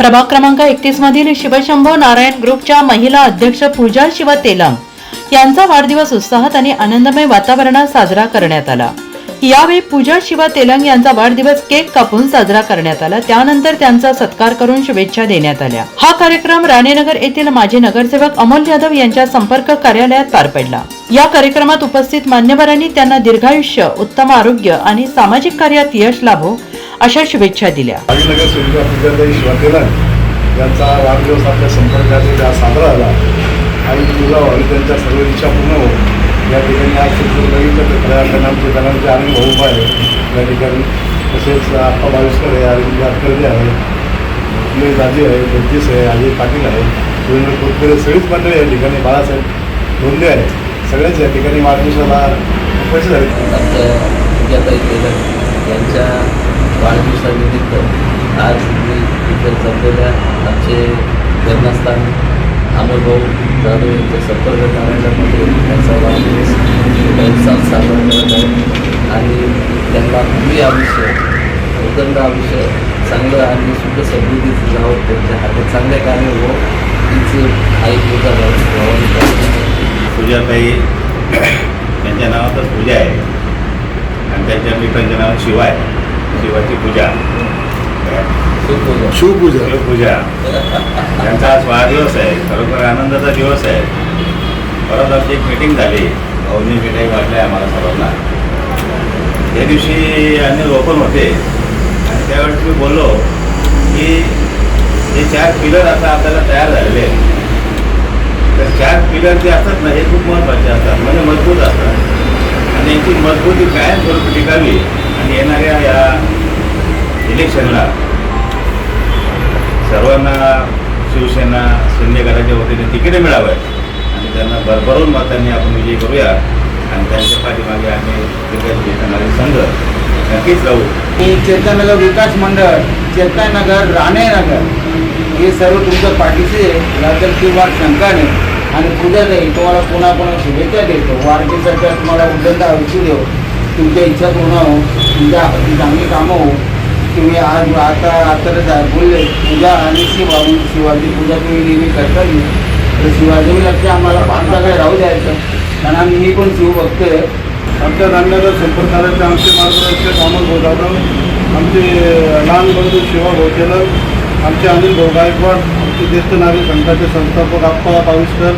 प्रभाग क्रमांक एकतीस मधील शिवशंभो नारायण ग्रुपच्या महिला अध्यक्ष पूजा शिव यांचा वाढदिवस उत्साहात आणि आनंदमय वातावरणात साजरा करण्यात आला. यावेळी पूजा शिवा तेलंग यांचा वाढदिवस केक कापून साजरा करण्यात आला. त्यानंतर त्यांचा सत्कार करून शुभेच्छा देण्यात आल्या. हा कार्यक्रम राणेनगर येथील माजी नगरसेवक अमोल यादव यांच्या संपर्क कार्यालयात पार पडला. या कार्यक्रमात उपस्थित मान्यवरांनी त्यांना दीर्घायुष्य उत्तम आरोग्य आणि सामाजिक कार्यात यश लाभो अशा शुभेच्छा दिल्या. यांचा वाढदिवस आपल्या संपर्कात साजरा झाला. आणि तुला व्हावी त्यांच्या सर्व इच्छा पूर्ण हो या ठिकाणी आज सुद्धा आमचे दलांचे अनेक भाऊ आहे या ठिकाणी तसेच आप्पा बाविस्कर आहे अरविंद आहे उमेश दाजी आहे जगदीश आहे अजय पाटील आहे सुरेंद्र कोतकरे सगळीच मंडळी या ठिकाणी बाळासाहेब धोंडे आहे सगळेच या ठिकाणी वाढदिवसाला उपस्थित आहेत. आमच्या विद्याताई टेलर यांच्या वाढदिवसानिमित्त आज मी इथे जमलेल्या आमचे धर्मस्थान अमोलभाऊ जाधव यांच्या संपर्क कार्यालयामध्ये त्यांचा वाढदिवस साथ साजरा करत आहे. आणि त्यांना पूर्वी आयुष्य उदंड आयुष्य चांगलं आणि सुख समृद्धीचं जावं त्यांच्या हातात. चांगले कार्य हो तीच आई पूजा पूजाताई त्यांच्या नावातच पूजा आहे. आणि त्यांच्या मित्रांच्या नावात शिवाय. शिवाची पूजा. शिवपूजा. शिवपूजा. त्यांचा आज वाढदिवस आहे. खरोखर आनंदाचा दिवस आहे. परत आमची एक मिटिंग झाली. भाऊनी मिठाई वाटल्या आम्हाला सर्वांना. त्या दिवशी अन्य ओपन होते. आणि त्यावेळेस मी बोललो की हे चार पिलर आता आपल्याला तयार झालेले आहेत. तर चार पिलर जे असतात ना हे खूप महत्त्वाचे असतात. म्हणजे मजबूत असतात. आणि यांची मजबूती कायम स्वरूपी टिकावी. आणि येणाऱ्या या इलेक्शनला सर्वांना शिवसेना सैन्यकाराच्या वतीने तिकीट मिळावं आणि त्यांना भरभरून मतांनी आपण विजय करूया आणि त्यांच्या पाठीमागे आम्ही क्रिकेट घेणारे संघ नक्कीच राहू. मी चेतनगर विकास मंडळ चेतननगर राणेनगर हे सर्व तुमच्या पाठीचे राजन किंवा शंकाने आणि पूजा नाही तुम्हाला पुन्हा शुभेच्छा देतो. वाढदिवसाच्या तुम्हाला उद्दंड आयुष्य देऊ तुमच्या इच्छा पूर्ण हो तुमच्या हाताची चांगली कामं हो. तुम्ही आज आता आता बोलले पूजा आणि शिवा म्हणजे शिवाजी पूजा तुम्ही नेहमी करता येईल तर शिवाजी लक्ष आम्हाला काही राहू द्यायचं. कारण आम्ही मी पण शिव बघतोय आमच्या रामनगर संपर्काचे आमचे मार्गदर्शक अमोल भाऊ आमचे लहान बंधू शिवा भाऊ आमचे अनिल भाऊ गायकवाड आमचे ज्येष्ठ नागरिक संघाचे संस्थापक आप्पा पाविस्कर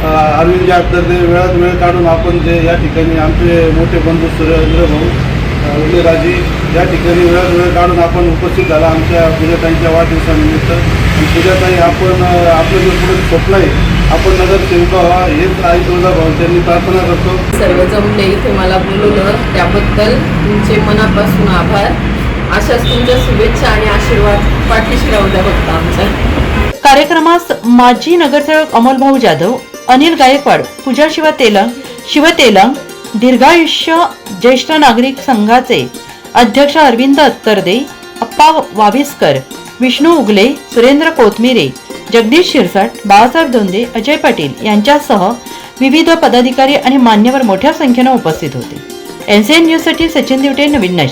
अरविंद जागदर्दे वेळात वेळ काढून आपण जे या ठिकाणी आमचे मोठे बंधू सुरेंद्र भाऊ उदयराजी या ठिकाणी वेळात वेळ काढून आपण उपस्थित झाला आमच्या पूजाताईंच्या वाढदिवसानिमित्त. आणि पूजाताई आपण आपलं जे पुढे स्वप्न आहे आपण नगरसेविका व्हा हेच आई तुळजाभाऊ त्यांनी प्रार्थना करतो. सर्व जमले इथे मला बोलवलं. त्याबद्दल तुमचे मनापासून आभार. अशाच तुमच्या शुभेच्छा आणि आशीर्वाद पाठीशी राहू द्या फक्त आमच्या. कार्यक्रमास माजी नगरसेवक अमोलभाऊ जाधव अनिल गायकवाड पूजा शिव तेलंग शिव तेलंग दीर्घायुष्य ज्येष्ठ नागरिक संघाचे अध्यक्ष अरविंद अत्तरदे अप्पा वाविस्कर विष्णू उगले सुरेंद्र कोथमिरे जगदीश शिरसाट बाळासाहेब धोंदे अजय पाटील यांच्यासह विविध पदाधिकारी आणि मान्यवर मोठ्या संख्येनं उपस्थित होते. एनसीएन न्यूजसाठी सचिन दिवटे नवीन नाशिक.